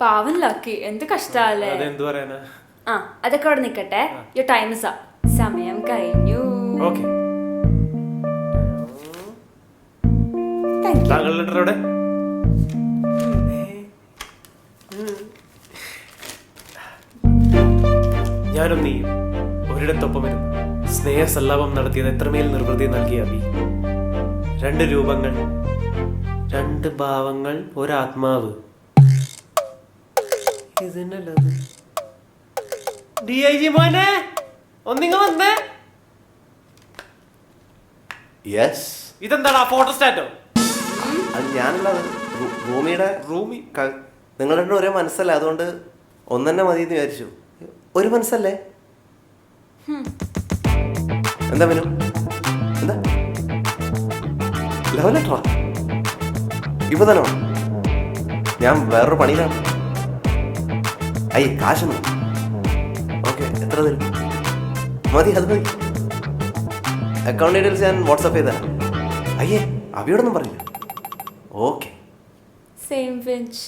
പാവൻ lucky എന്ത് കഷ്ടല്ലേ? അതെന്ത് പറയാനാ? ആ അതൊക്കെ അവിടെ നിക്കട്ടെ. യോ ടൈംസ് സമയം കഴിഞ്ഞു. ഓക്കെ. താങ്കളുടെ ലെറ്റർ എവിടെ? ഞാനും നീ ഒരിടത്തൊപ്പം ഇരുന്ന് സ്നേഹസല്ലാപം നടത്തിയത് എത്രമേൽ നിർവൃതി നൽകിയ അബി. രണ്ട് രൂപങ്ങൾ രണ്ട് ഭാവങ്ങൾ ഒരാത്മാവ്. ഇതന്നല്ലത് ഡി ഐ ജി മോനെ ഒന്നിങ്ങ വന്നേ. യെസ് ഇതെന്താണ് ആ ഫോട്ടോ സ്റ്റാറ്റോ അത് ഞാനല്ല അത് റൂ- റൂമിയുടെ റൂമി. ക- നിങ്ങൾ രണ്ടും ഒരേ മനസ്സല്ലേ അതുകൊണ്ട് ഒന്നെന്നെ മതി എന്ന് വിചാരിച്ചു. ഒരു മനസ്സല്ലേ? എന്താ വിനു എന്താ? ലവ് ലെറ്ററാ ഇപ്പൊ തന്നെ വേണം. ഞാൻ വേറൊരു പണിയിലാണ്. അയ്യ കാശൊന്നും. ഓക്കെ എത്ര തരും? മതി അത് മതി. അക്കൗണ്ട് ഡീറ്റെയിൽസ് ഞാൻ വാട്സപ്പ് ചെയ്താ അയ്യേ അവിയോടൊന്നും പറയില്ല ഓക്കെ. Same bench